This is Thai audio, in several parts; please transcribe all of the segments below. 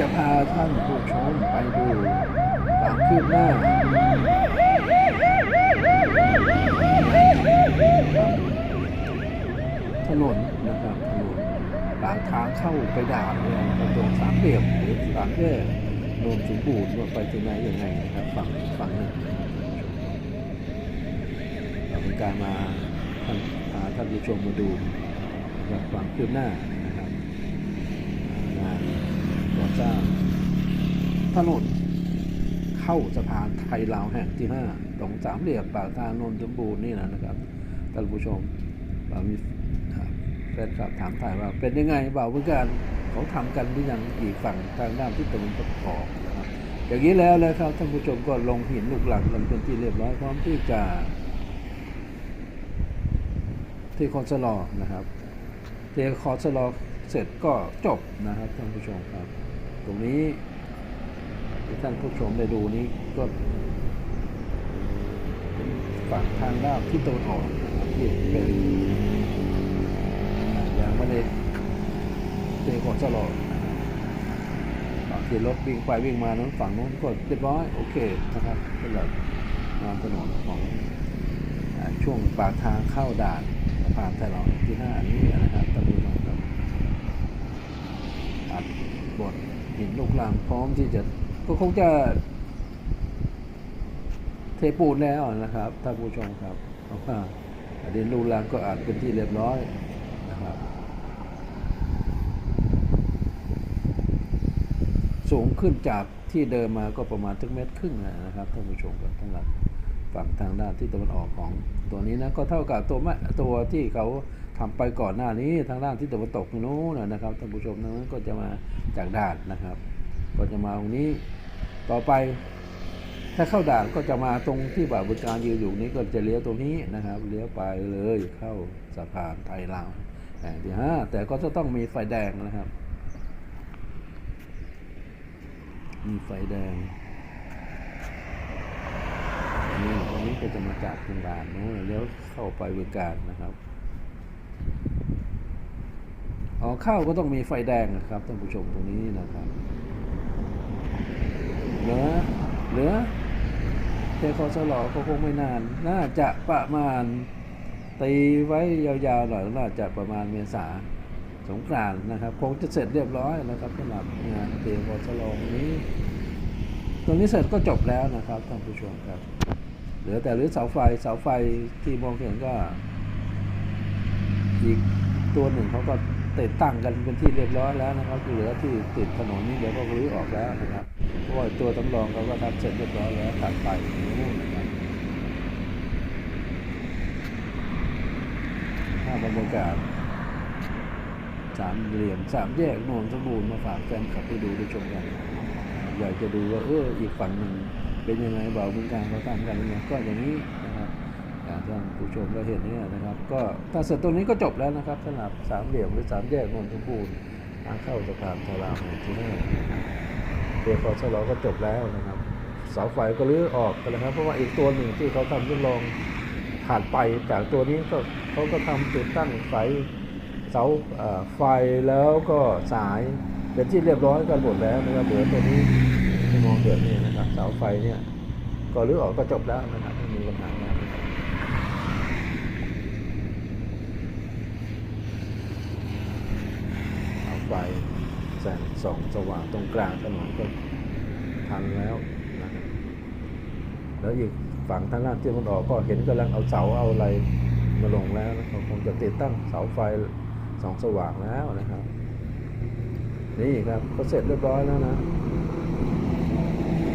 จะพาท่านผู้ชมไปดูความคืบหน้าถนนนะครับถนนหลางทางเข้าไปด่านเนี่ยนะครับตรงสามเหลี่ยมหรือสามแยกโนนสมบูรณ์ว่าไปที่ไหนยังไงนะครับฝั่งฝั่งหนึ่งเราเป็นการมาท่านพาท่านผู้ชมมาดูความคืบหน้า ก่อสร้างถนนเข้าสะพานไทยลาวแห่งที่5ตรงสามเหลี่ยมปากทางนนสมบูรณ์นี่นะครับท่านผู้ชมเรามีแฟนคลับถามถ่ายว่าเป็นยังไงบ่าวพื่อการเขาทำกันหรือยังอีกฝั่งทางด้านที่ตะวันตกออกนะครับอย่างนี้แล้วแล้วครับท่านผู้ชมก็ลงหินลูกหลังกันเป็นที่เรียบร้อยพร้อมที่จะ ที่คอนสลอนะครับเทคอนสลอเสร็จก็จบนะครับท่านผู้ชมครับ ตรงนี้ที่ท่านผู้ชมได้ดูนี้ก็เป็นฝั่งทางด้านที่ตะวันออกนะครับที่เป็นยังไม่ได้เทขนสลอดบางทีรถวิ่งไปวิ่งมานั้นฝั่งนู้นก็เรียบร้อยโอเคนะครับสำหรับงานถนนของช่วงปากทางเข้าด่านสะพานไทยเราที่ห้าอันนี้นะครับท่านผู้ชมครับอัดบ หินลูกลังพร้อมที่จะก็คงจะ เทปูนแล้วนะครับท่านผู้ชมครับเพราะว่าดินลูกลังก็อัดเป็นที่เรียบร้อยนะครับ สูงขึ้นจากที่เดิมมาก็ประมาณถึงเมตรครึ่งนะครับท่านผู้ชมกันทั้งหลังฝั่งทางด้านที่ตะวันออกของตัวนี้นะก็เท่ากับตัวแม่ตัวที่เขา ทำไปก่อนหน้านี้ทางด้านที่ตะวันตกนู้นนะครับท่านผู้ชมนั้นก็จะมาจากด่านนะครับ ก็จะมาตรงนี้ต่อไป ถ้าเข้าด่านก็จะมาตรงที่บ่าบริการยืนอยู่นี้ก็จะเลี้ยวตรงนี้นะครับ เลี้ยวไปเลยเข้าสะพานไทยลาวแห่งที่ห้าแต่ก็จะต้องมีไฟแดงนะครับ มีไฟแดงนี่ตรงนี้ก็จะมาจากทางด่านนู้นเลี้ยวเข้าไปบริการนะครับ ออกเข้าก็ต้องมีไฟแดงนะครับท่านผู้ชมตรงนี้นะครับเหลือเหลือเทคอสลอก็คงไม่นาน น่าจะประมาณตีไว้ยาวๆหน่อยน่าจะประมาณเมษาสงกรานนะครับคงจะเสร็จเรียบร้อยนะครับสำหรับงานเทคอสลอนี้ ตรงนี้เสร็จก็จบแล้วนะครับท่านผู้ชมครับเหลือแต่หรือเสาไฟเสาไฟที่มองเห็นก็อีกตัวหนึ่งเขาก็ ติดตั้งกันเป็นที่เรียบร้อยแล้วนะครับเหลือที่ติดถนนนี่เดี๋ยวก็รื้อออกแล้วนะครับเพราะว่าตัวตำรองเขาก็ทำเสร็จเรียบร้อยแล้วตัดไปนู่นนะครับถ้าพบรรยากาศสามเหลี่ยมสามแยกนนสมบูรณ์มาฝากแฟนคลับไปดูได้ชมกัน อยากจะดูว่าเอออีกฝั่งหนึ่งเป็นยังไงบ่าวมืองการเขาทำกันยังไงก็อย่างนี้ ท่านผู้ชมเราเห็นเนี่ยนะครับ ก็ถ้าเสร็จตรงนี้ก็จบแล้วนะครับสำหรับสามเหลี่ยมหรือสามแยกนนทบูรณ์ทางเข้าสะพานทารามที่นี่เดียคอสลอก็จบแล้วนะครับเสาไฟก็รื้อออกไปแล้วครับเพราะว่าอีกตัวหนึ่งที่เขาทำทดลองผ่านไปจากตัวนี้ก็เขาก็ทำติดตั้งไฟเสาไฟแล้วก็สายเป็นที่เรียบร้อยกันหมดแล้วนะครับเหลือตัวนี้ที่มองเห็นนี่นะครับเสาไฟเนี่ยก็รื้อออกก็จบแล้วนะครับไม่มีปัญหาแล้วนะครับเสา ไฟแสงส่องสว่างตรงกลางถนนก็ทันแล้วนะครับแล้วอีกฝั่งทางด้านที่มันออกก็เห็นกำลังเอาเสาเอาอะไรมาลงแล้วนะครับคงจะติดตั้งเสาไฟสองสว่างแล้วนะครับ นี่ครับก็เสร็จเรียบร้อยแล้วนะ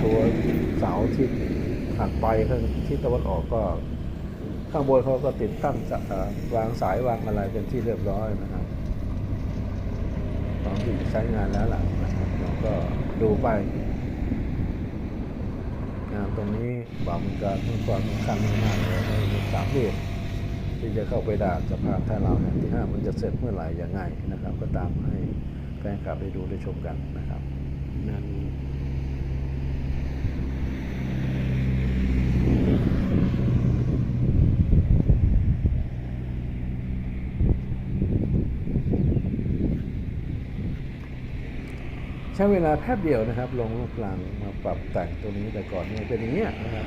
ตัวเสาที่ถัดไปข้างที่ตะวันออกก็ ข้างบนเขาก็ติดตั้งวางสายวางอะไรเป็นที่เรียบร้อยนะครับ ของที่ใช้งานแล้วล่ะนะครับเราก็ดูไปงานตรงนี้บ่าวมันการมีความสำคัญมากเลยในสามเหลี่ยมที่จะเข้าไปด่านสะพานท่าเราแห่งที่ห้ามันจะเสร็จเมื่อไหร่ยังไงนะครับ ก็ตามให้แฟนคลับได้ดูได้ชมกันนะครับนั่น ใช้เวลาแป๊บเดียวนะครับ ลงลูกลังมาปรับแต่งตัวนี้แต่ก่อนเนี่ยเป็นอย่างเงี้ยนะครับ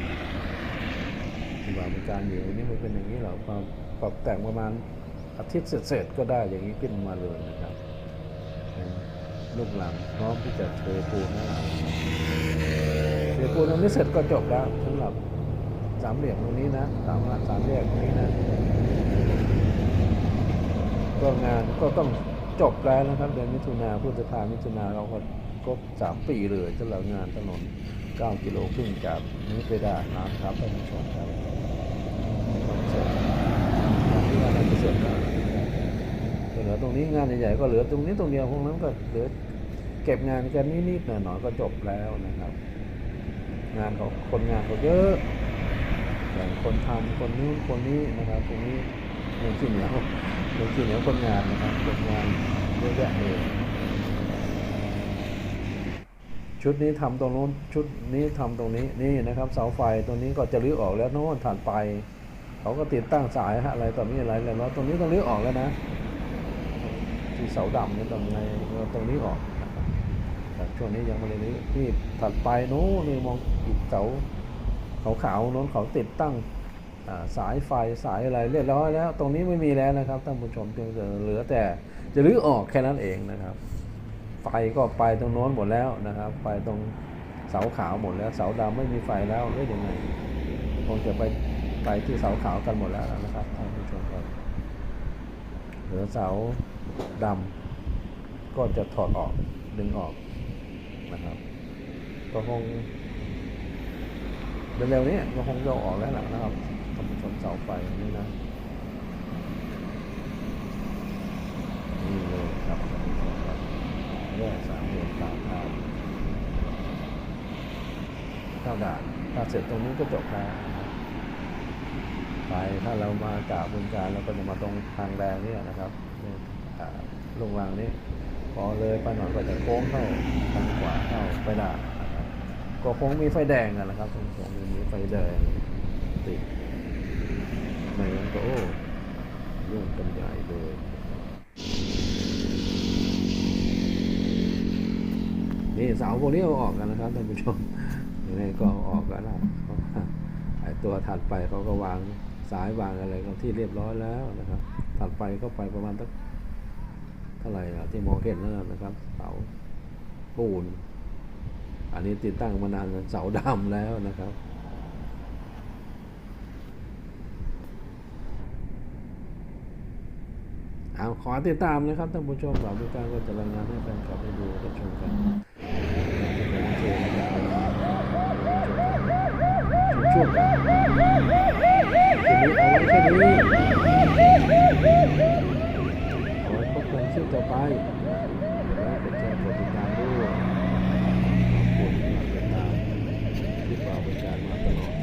ที่ว่าเป็นการอยู่นี่มันเป็นอย่างนี้เราปรับปรับแต่งประมาณอาทิตย์เสร็จๆก็ได้อย่างนี้ขึ้นมาเลยนะครับลูกหลังพร้อมที่จะเทปูนนะครับเทปูนตรงนี้เสร็จก็จบแล้วสำหรับสามเหลี่ยมตรงนี้นะสามสามเหลี่ยมตรงนี้นะ ก็งานก็ต้อง จบแล้วนะครับเดือนมิถุนาพฤษภามิถุนาเราก็ครบสามปีเลยสำหรับงานถนน 9 กิโลครึ่งจากนี้ไปได้นะครับท่านผู้ชมครับเสนที่ว่าน่าจะเสร็จแล้วเหลือตรงนี้งานใหญ่ๆก็เหลือตรงนี้ตรงเดียวพวกนั้นก็เหลือเก็บงานกันนิดๆหน่อยๆก็จบแล้วนะครับ งานเขาคนงานเขาเยอะอย่างคนทำคนนู้นคนนี้นะครับตรงนี้ เรื่องที่เหนียวเรื่องที่เหนียวคนงานนะครับคนงานเยอะแยะเลยชุดนี้ทำตรงโน้นชุดนี้ทำตรงนี้นี่นะครับเสาไฟตรงนี้ก็จะรื้อออกแล้วโน้นถัดไป เขาก็ติดตั้งสายฮะอะไรต่อมีอะไรแล้วตรงนี้ต้องรื้อออกแล้วนะที่เสาดำนี่ตรงในตรงนี้ออกนแต่ช่วงนี้ยังไม่ได้รื้อที่ถัดไปโน้นนี่มองอีกเสาขาวๆโน้นเขาติดตั้ง สายไฟสายอะไรเรียบร้อยแล้ว ตรงนี้ไม่มีแล้วนะครับท่านผู้ชมเพียงแต่เหลือแต่จะรื้อออกแค่นั้นเองนะครับ ไฟก็ไปตรงโน้นหมดแล้วนะครับ ไปตรงเสาขาวหมดแล้ว เสาดำไม่มีไฟแล้วหรือยังไงคงจะไปไปที่เสาขาวกันหมดแล้วนะครับท่านผู้ชมครับเหลือเสาดำก็จะถอดออกดึงออกนะครับก็คง เร็วๆนี้ก็คงจะออกแล้วล่ะนะครับท่านผู้ชมเสาไฟนี่นะนี่เลยครับท่านผู้ชมครับแยกสามเหลี่ยมสามทางเข้าด่านถ้าเสร็จตรงนี้ก็จบแล้วนะครับไปถ้าเรามากราบบุญการเราก็จะมาตรงทางแดงนี่นะครับลงรางนี้พอเลยไปหน่อยก็จะโค้งเข้าทางขวาเข้าไปด่าน ก็คงมีไฟแดงอะนแหละครับคงมีไฟแดงติดไม่งั้นก็โอ้ยุ่งกันใหญ่เลยนี่เสาพวกนี้เอาออกกันนะครับท่านผู้ชมยังไงก็ออกกันนะเพราะว่าไอตัวถัดไปเขาก็วางสายวางอะไรกันที่เรียบร้อยแล้วนะครับ ถัดไปก็ไปประมาณสักเท่าไหร่ที่มองเห็นนั่นนะครับ เสาปูน อันนี้ติดตั้งมานานเสาดำแล้วนะครับ เอาขอติดตามนะครับท่านผู้ชมบ่าวผู้การก็จะรายงานให้แฟนคลับได้ดูได้ชมกันช่วงกันทีนี้เอาไว้แค่นี้เอาไว้พบกันคลิปต่อไป ಚಾರ್ಜ್ ಮಾಡ್ತಾನೆ